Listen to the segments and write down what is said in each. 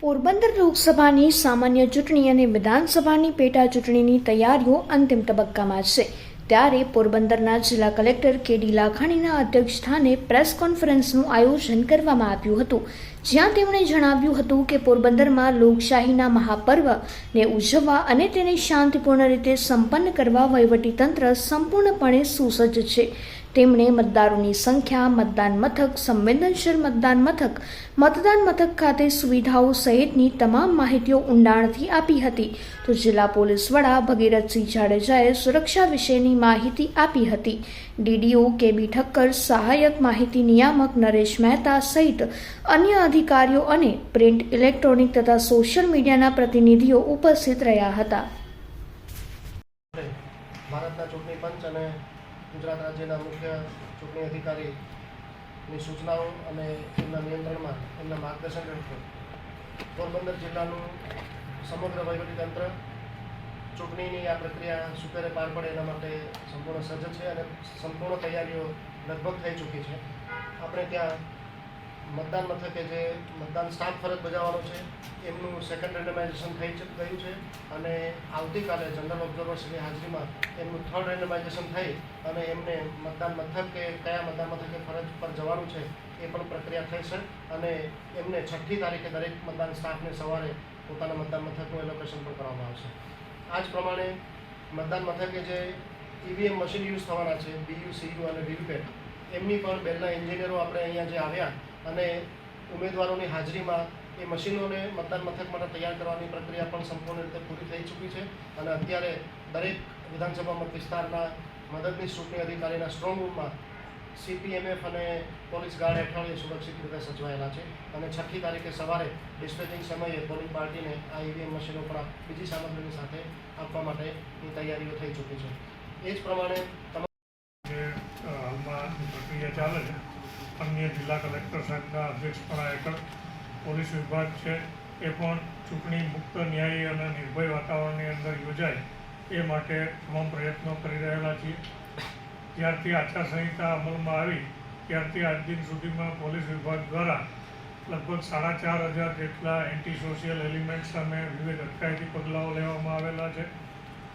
પોરબંદર લોકસભાની સામાન્ય ચૂંટણી અને વિધાનસભાની પેટા ચૂંટણીની તૈયારીઓ અંતિમ તબક્કામાં છે. ત્યારે પોરબંદરના જિલ્લા કલેક્ટર કે ડી લાખાણીના અધ્યક્ષસ્થાને પ્રેસ કોન્ફરન્સનું આયોજન કરવામાં આવ્યું હતું. જ્યાં તેમણે જણાવ્યું હતું કે પોરબંદરમાં લોકશાહીના મહાપર્વને ઉજવવા અને તેને શાંતિપૂર્ણ રીતે સંપન્ન કરવા વહીવટીતંત્ર સંપૂર્ણપણે સુસજ્જ છે. તેમણે મતદારોની સંખ્યા, મતદાન મથક, સંવેદનશીલ મતદાન મથક મતદાન મથક ખાતે સુવિધાઓ સહિતની તમામ માહિતીઓ ઊંડાણથી આપી હતી. તો જિલ્લા પોલીસ વડા ભગીરથસિંહ જાડેજાએ સુરક્ષા વિશેની માહિતી આપી હતી. ડીડીઓ કેબી ઠક્કર, સહાયક માહિતી નિયામક નરેશ મહેતા સહિત અન્ય અધિકારીઓ અને પ્રિન્ટ ઇલેક્ટ્રોનિક તથા સોશિયલ મીડિયાના પ્રતિનિધિઓ ઉપસ્થિત રહ્યા હતા. ભારતના ચૂંટણી પંચ અને ગુજરાત રાજ્યના મુખ્ય ચૂંટણી અધિકારીની સૂચનાઓ અને એમના નિયંત્રણમાં એમના માર્ગદર્શન હેઠળ પોરબંદર જિલ્લાનું સમગ્ર વહીવટીતંત્ર ચૂંટણીની આ પ્રક્રિયા સુપેરે પાર પડે એના માટે સંપૂર્ણ સજ્જ છે અને સંપૂર્ણ તૈયારીઓ લગભગ થઈ ચૂકી છે. આપણે ત્યાં મતદાન મથકે જે મતદાન સ્ટાફ ફરજ બજાવવાનો છે, એમનું સેકન્ડ રેન્ડમાઇઝેશન થઈ ગયું છે અને આવતીકાલે જનરલ ઓબ્ઝર્વર્સની હાજરીમાં એમનું થર્ડ રેન્ડમાઇઝેશન થઈ અને એમને મતદાન મથક, કયા મતદાન મથકે ફરજ પર જવાનું છે, એ પણ પ્રક્રિયા થઈ છે અને એમને છઠ્ઠી તારીખે દરેક મતદાન સ્ટાફને સવારે પોતાના મતદાન મથકનું એલોકેશન પણ કરવામાં આવશે. આ જ પ્રમાણે મતદાન મથકે જે ઈવીએમ મશીન યુઝ થવાના છે બીયુ સીયુ અને વીવીપેટ એમની પણ બેલના એન્જિનિયરો આપણે અહીંયા જે આવ્યા અને ઉમેદવારોની હાજરીમાં એ મશીનોને મતદાન મથક માટે તૈયાર કરવાની પ્રક્રિયા પણ સંપૂર્ણ રીતે પૂરી થઈ ચૂકી છે અને અત્યારે દરેક વિધાનસભા મત વિસ્તારના મદદની ચૂંટણી અધિકારીના સ્ટ્રોંગ રૂમમાં સીપીએમએફ અને પોલીસ ગાર્ડ હેઠળ એ સુરક્ષિત રીતે સજવાયેલા છે અને છઠ્ઠી તારીખે સવારે ડિસ્પેચિંગ સમયે પોલિંગ પાર્ટીને આ ઈવીએમ મશીનો પણ બીજી સામગ્રીની સાથે આપવા માટેની તૈયારીઓ થઈ ચૂકી છે. એ જ પ્રમાણે તમામ અન્ય જિલ્લા કલેક્ટર સાહેબના અધ્યક્ષપણા હેઠળ પોલીસ વિભાગ છે. એ પણ ચૂંટણી મુક્ત, ન્યાયી અને નિર્ભય વાતાવરણની અંદર યોજાય એ માટે તમામ પ્રયત્નો કરી રહેલા છીએ. જ્યારથી આચારસંહિતા અમલમાં આવી, ત્યારથી આજ દિન સુધીમાં પોલીસ વિભાગ દ્વારા લગભગ સાડા ચાર હજાર જેટલા એન્ટી સોશિયલ એલિમેન્ટ સામે વિવિધ અટકાયતી પગલાઓ લેવામાં આવેલા છે.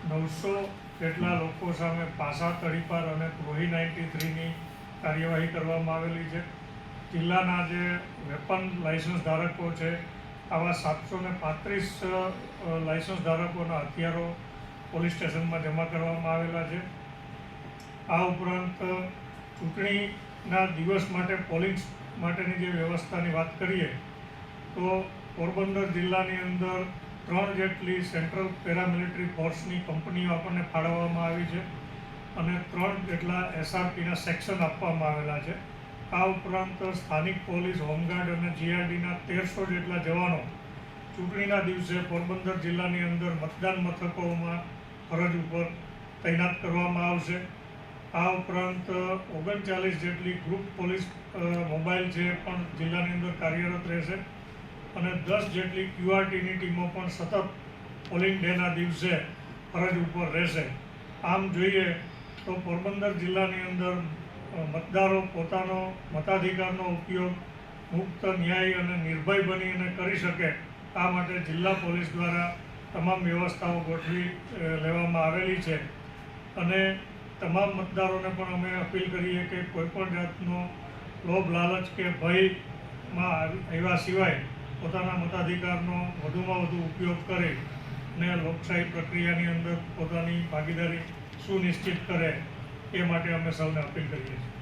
નવસો જેટલા લોકો સામે પાસા, તડીપાર અને પ્રોહી નાઇન્ટી થ્રીની કાર્યવાહી કરવામાં આવેલી છે. જિલ્લાના જે વેપન લાયસન્સ ધારકો છે, આવા સાતસો ને પાંત્રીસ લાયસન્સ ધારકોના હથિયારો પોલીસ સ્ટેશનમાં જમા કરવામાં આવેલા છે. આ ઉપરાંત ચૂંટણીના દિવસ માટે પોલિંગ માટેની જે વ્યવસ્થાની વાત કરીએ, તો પોરબંદર જિલ્લાની અંદર ત્રણ જેટલી સેન્ટ્રલ પેરામિલિટરી ફોર્સની કંપનીઓ આપણને ફાળવવામાં આવી છે. અને ત્રણ જેટલા એસઆરપીના સેક્શન આપવામાં આવેલા છે. આ ઉપરાંત સ્થાનિક પોલીસ, હોમગાર્ડ અને જીઆરડીના તેરસો જેટલા જવાનો ચૂંટણીના દિવસે પોરબંદર જિલ્લાની અંદર મતદાન મથકોમાં ફરજ ઉપર તૈનાત કરવામાં આવશે. આ ઉપરાંત ઓગણચાલીસ જેટલી ગ્રુપ પોલીસ મોબાઈલ છે પણ જિલ્લાની અંદર કાર્યરત રહેશે. અને દસ જેટલી ક્યુઆરટીની ટીમો પણ સતત પોલિંગ ડેના દિવસે ફરજ ઉપર રહેશે. આમ જોઈએ તો પોરબંદર જિલ્લાની અંદર મતદારો પોતાનો મતાધિકારનો ઉપયોગ મુક્ત, ન્યાય અને નિર્ભય બની અને કરી શકે આ માટે જિલ્લા પોલીસ દ્વારા તમામ વ્યવસ્થાઓ ગોઠવી લેવામાં આવેલી છે. અને તમામ મતદારોને પણ અમે અપીલ કરીએ કે કોઈપણ જાતનો લોભ, લાલચ કે ભયમાં આવ્યા સિવાય પોતાના મતાધિકારનો વધુમાં વધુ ઉપયોગ કરે ને લોકશાહી પ્રક્રિયાની અંદર પોતાની ભાગીદારી સુનિશ્ચિત કરે એ માટે અમે સૌને અપીલ કરીએ છીએ.